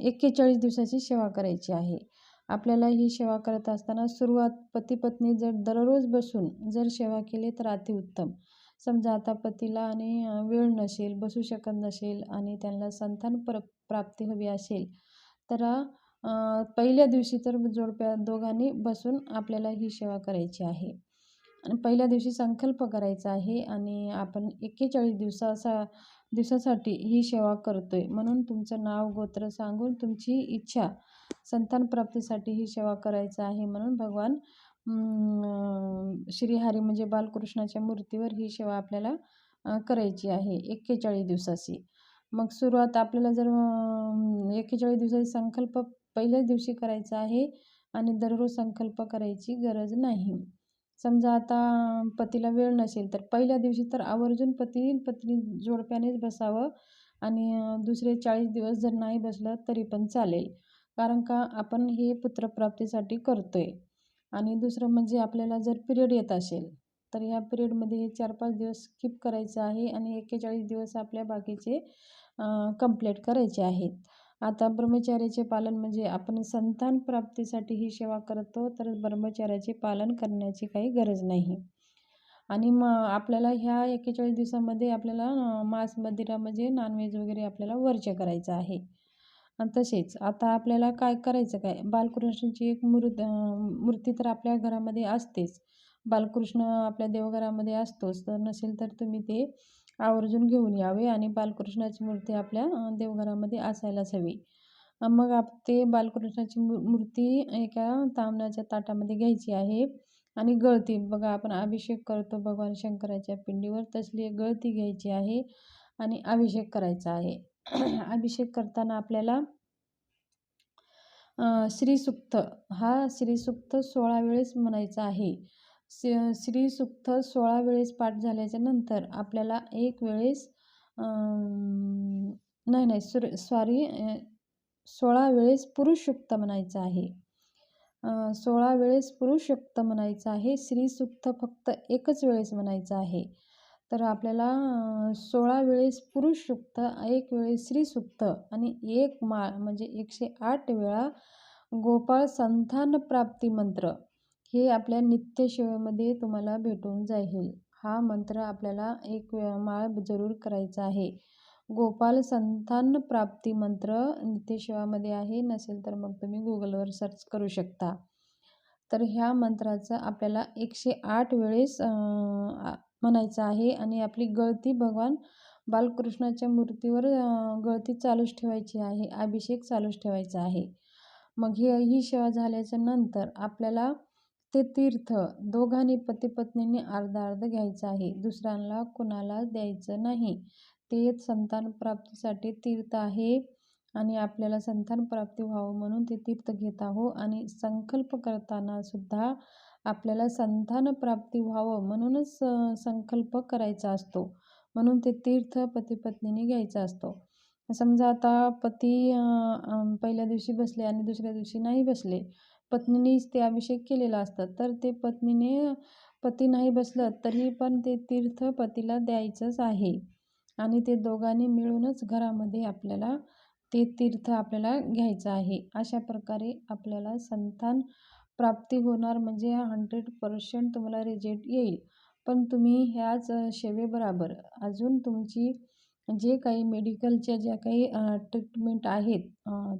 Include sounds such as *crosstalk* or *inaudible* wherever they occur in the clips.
एक्केचाळीस दिवसाची सेवा करायची आहे. आपल्याला ही सेवा करत असताना सुरुवात पती पत्नी जर दररोज बसून जर सेवा केली तर अतिउत्तम समजा आता पतीला आणि वेळ नसेल बसू शकत नसेल आणि त्यांना संतान प्र प्राप्ती हवी असेल तर पहिल्या दिवशी तर जोडप्या दोघांनी बसून आपल्याला ही सेवा करायची आहे. आणि पहिल्या दिवशी संकल्प करायचा आहे आणि आपण एक्केचाळीस दिवसासा दिवसासाठी ही सेवा करतो आहे म्हणून तुमचं नाव गोत्र सांगून तुमची इच्छा संतान प्राप्तीसाठी ही सेवा करायचं आहे. म्हणून भगवान श्रीहरी म्हणजे बालकृष्णाच्या मूर्तीवर ही सेवा आपल्याला करायची आहे एक्केचाळीस दिवसाची. मग सुरुवात आपल्याला जर एक्केचाळीस दिवसाची संकल्प पहिल्याच दिवशी करायचा आहे आणि दररोज संकल्प करायची गरज नाही. समजा आता पतीला वेळ नसेल तर पहिल्या दिवशी तर आवर्जून पती पत्नी जोडप्यानेच बसावं आणि दुसरे चाळीस दिवस जर नाही बसलं तरी पण चालेल. कारण का आपण हे पुत्रप्राप्तीसाठी करतो आहे आणि दुसरं म्हणजे आपल्याला जर पिरियड येत असेल तर या पिरियडमध्ये हे चार पाच दिवस स्किप करायचं आहे आणि एक्केचाळीस दिवस आपल्या बाकीचे कंप्लीट करायचे आहेत. आता ब्रह्मचार्याचे पालन म्हणजे आपण संतान प्राप्तीसाठी ही सेवा करतो तर ब्रह्मचार्याचे पालन करण्याची काही गरज नाही. आणि मग आपल्याला ह्या एक्केचाळीस दिवसामध्ये आपल्याला मांस मदिरा म्हणजे नॉनव्हेज वगैरे आपल्याला वर्ज्य करायचं आहे. तसेच आता आपल्याला काय करायचं काय? बालकृष्णाची एक मूर्त मूर्ती तर आपल्या घरामध्ये असतेच. बालकृष्ण आपल्या देवघरामध्ये असतोच तर नसेल तर तुम्ही ते आवर्जून घेऊन यावे आणि बालकृष्णाची मूर्ती आपल्या देवघरामध्ये असायलाच हवी. मग आप ते बालकृष्णाची मू मूर्ती एका तांबणाच्या ताटामध्ये घ्यायची आहे आणि गळती बघा आपण अभिषेक करतो भगवान शंकराच्या पिंडीवर तसली एक गळती घ्यायची आहे आणि अभिषेक करायचा आहे. *clears throat* अभिषेक करताना आपल्याला श्रीसुक्त हा श्रीसुक्त सोळा वेळेस म्हणायचा आहे. श्रीसुक्त सोळा वेळेस पाठ झाल्याच्यानंतर आपल्याला एक वेळेस नाही नाही सुर सॉरी सोळा वेळेस पुरुषयुक्त म्हणायचं आहे. सोळा वेळेस पुरुषयुक्त म्हणायचं आहे. श्रीसुक्त फक्त एकच वेळेस म्हणायचं आहे. तर आपल्याला सोळा वेळेस पुरुषयुक्त एक वेळेस श्रीसुक्त आणि एक माळ म्हणजे एकशे आठ वेळा गोपाळ संतान प्राप्ती मंत्र हे आपल्या नित्यसेवेमध्ये तुम्हाला भेटून जाईल. हा मंत्र आपल्याला एक माळ जरूर करायचा आहे. गोपाल संतान प्राप्ती मंत्र नित्यसेवामध्ये आहे. नसेल तर मग तुम्ही गुगलवर सर्च करू शकता. तर ह्या मंत्राचं आपल्याला एकशे आठ वेळेस म्हणायचं आहे आणि आपली गळती भगवान बालकृष्णाच्या मूर्तीवर गळती चालूच ठेवायची आहे. अभिषेक चालूच ठेवायचा आहे. मग ही ही सेवा झाल्याच्यानंतर आपल्याला ते तीर्थ दोघांनी पतीपत्नींनी अर्धा अर्ध घ्यायचं आहे. दुसऱ्यांना कुणाला द्यायचं नाही. ते संतान प्राप्तीसाठी तीर्थ आहे आणि आपल्याला संतान प्राप्ती व्हावं म्हणून ते तीर्थ घेत आहो आणि संकल्प करताना सुद्धा आपल्याला संतान प्राप्ती व्हावं म्हणूनच संकल्प करायचा असतो. म्हणून ते तीर्थ पतीपत्नीने घ्यायचा असतो. समजा आता पती पहिल्या दिवशी बसले आणि दुसऱ्या दिवशी नाही बसले. पत्नीनेच ते अभिषेक केलेला असतात तर ते पत्नीने पती नाही बसलं तरी पण ते तीर्थ पतीला द्यायचंच आहे. आणि ते दोघांनी मिळूनच घरामध्ये आपल्याला ते तीर्थ आपल्याला घ्यायचं आहे. अशा प्रकारे आपल्याला संतान प्राप्ती होणार म्हणजे हंड्रेड पर्सेंट तुम्हाला रिजेक्ट येईल. पण तुम्ही ह्याच सेवेबरोबर अजून तुमची जे काही मेडिकलच्या ज्या काही ट्रीटमेंट आहेत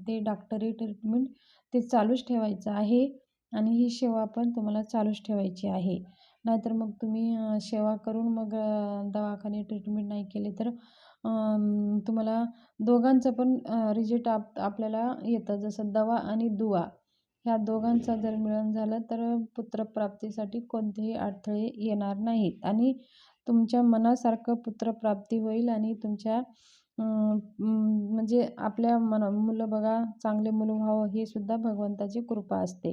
ते डॉक्टरी ट्रीटमेंट ते चालूच ठेवायचं आहे आणि ही सेवा पण तुम्हाला चालूच ठेवायची आहे. नाहीतर मग तुम्ही सेवा करून मग दवाखाने ट्रीटमेंट नाही केले तर तुम्हाला दोघांचं पण रिजेक्ट आप आपल्याला येतं. जसं दवा आणि दुवा ह्या दोघांचा जर मिळून झालं तर पुत्रप्राप्तीसाठी कोणतेही अडथळे येणार नाहीत. आणि तुमच्या मनासारखं पुत्रप्राप्ती होईल आणि तुमच्या म्हणजे आपल्या मन मुलं बघा चांगले मुलं व्हावं ही सुद्धा भगवंताची कृपा असते.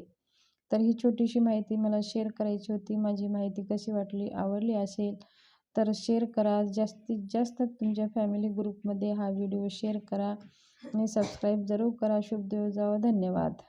तर ही छोटीशी माहिती मला शेअर करायची होती. माझी माहिती कशी वाटली आवडली असेल तर शेअर करा. जास्तीत जास्त तुमच्या फॅमिली ग्रुपमध्ये हा व्हिडिओ शेअर करा आणि सबस्क्राईब जरूर करा. शुभ देव जावं. धन्यवाद.